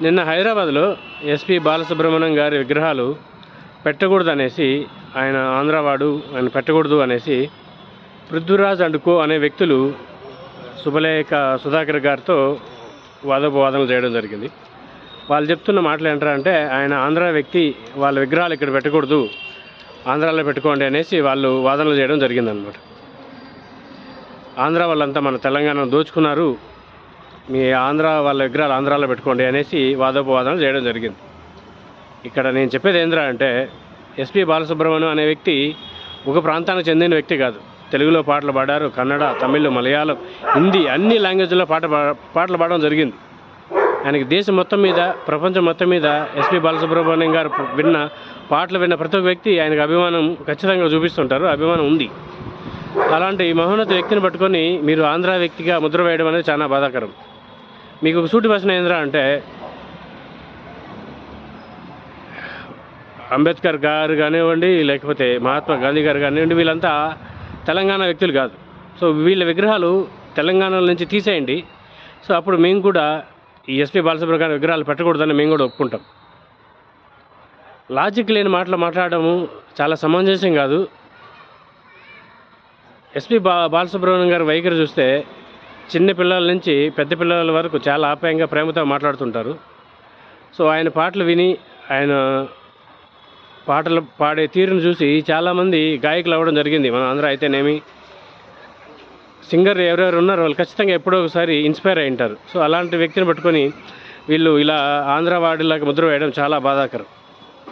నిన్న హైదరాబాద్లో ఎస్పి బాలసుబ్రహ్మణ్యం గారి విగ్రహాలు పెట్టకూడదు అనేసి ఆయన ఆంధ్రవాడు ఆయన పెట్టకూడదు అనేసి పృథ్వీరాజ్ అండ్ కో అనే వ్యక్తులు శుభలేఖ సుధాకర్ గారితో వాదోపవాదనలు చేయడం జరిగింది. వాళ్ళు చెప్తున్న మాటలు ఏంటారంటే ఆయన ఆంధ్ర వ్యక్తి వాళ్ళ విగ్రహాలు ఇక్కడ పెట్టకూడదు ఆంధ్రాలో పెట్టుకోండి అనేసి వాళ్ళు వాదనలు చేయడం జరిగిందనమాట ఆంధ్ర వాళ్ళంతా మన తెలంగాణను దోచుకున్నారు మీ ఆంధ్ర వాళ్ళ విగ్రహాలు ఆంధ్రాలో పెట్టుకోండి అనేసి వాదోపవాదనలు చేయడం జరిగింది. ఇక్కడ నేను చెప్పేది ఏంద్రా అంటే ఎస్పి బాలసుబ్రహ్మణ్యం అనే వ్యక్తి ఒక ప్రాంతానికి చెందిన వ్యక్తి కాదు. తెలుగులో పాటలు పాడారు కన్నడ తమిళ్ మలయాళం హిందీ అన్ని లాంగ్వేజ్లో పాట పాటలు పాడడం జరిగింది. ఆయనకి దేశం మొత్తం మీద ప్రపంచం మొత్తం మీద ఎస్పి బాలసుబ్రహ్మణ్యం గారు విన్న పాటలు విన్న ప్రతి ఒక్క వ్యక్తి ఆయనకు అభిమానం ఖచ్చితంగా చూపిస్తుంటారు అభిమానం ఉంది. అలాంటి మహోన్నత వ్యక్తిని పట్టుకొని మీరు ఆంధ్ర వ్యక్తిగా ముద్ర వేయడం అనేది చాలా బాధాకరం. మీకు ఒక సూటి ప్రశ్న ఏంద్రా అంటే అంబేద్కర్ గారు కానివ్వండి లేకపోతే మహాత్మా గాంధీ గారు కానివ్వండి వీళ్ళంతా తెలంగాణ వ్యక్తులు కాదు. సో వీళ్ళ విగ్రహాలు తెలంగాణలో నుంచి తీసేయండి. సో అప్పుడు మేము కూడా ఈ ఎస్పీ బాలసుబ్రహ్మణ్యం విగ్రహాలు పెట్టకూడదని మేము కూడా ఒప్పుకుంటాం. లాజిక్ లేని మాటలు మాట్లాడము చాలా సమంజసం కాదు. ఎస్పి బా బాలసుబ్రహ్మణ్యం గారి వైఖరి చూస్తే చిన్న పిల్లల నుంచి పెద్ద పిల్లల వరకు చాలా ఆప్యాయంగా ప్రేమతో మాట్లాడుతుంటారు. సో ఆయన పాటలు విని ఆయన పాటలు పాడే తీరును చూసి చాలామంది గాయకులు అవ్వడం జరిగింది. మన ఆంధ్ర అయితేనేమి సింగర్ ఎవరెవరు ఉన్నారో వాళ్ళు ఖచ్చితంగా ఎప్పుడో ఒకసారి ఇన్స్పైర్ అయి ఉంటారు. సో అలాంటి వ్యక్తిని పట్టుకొని వీళ్ళు ఇలా ఆంధ్ర వాడిలాగా ముద్ర వేయడం చాలా బాధాకరం.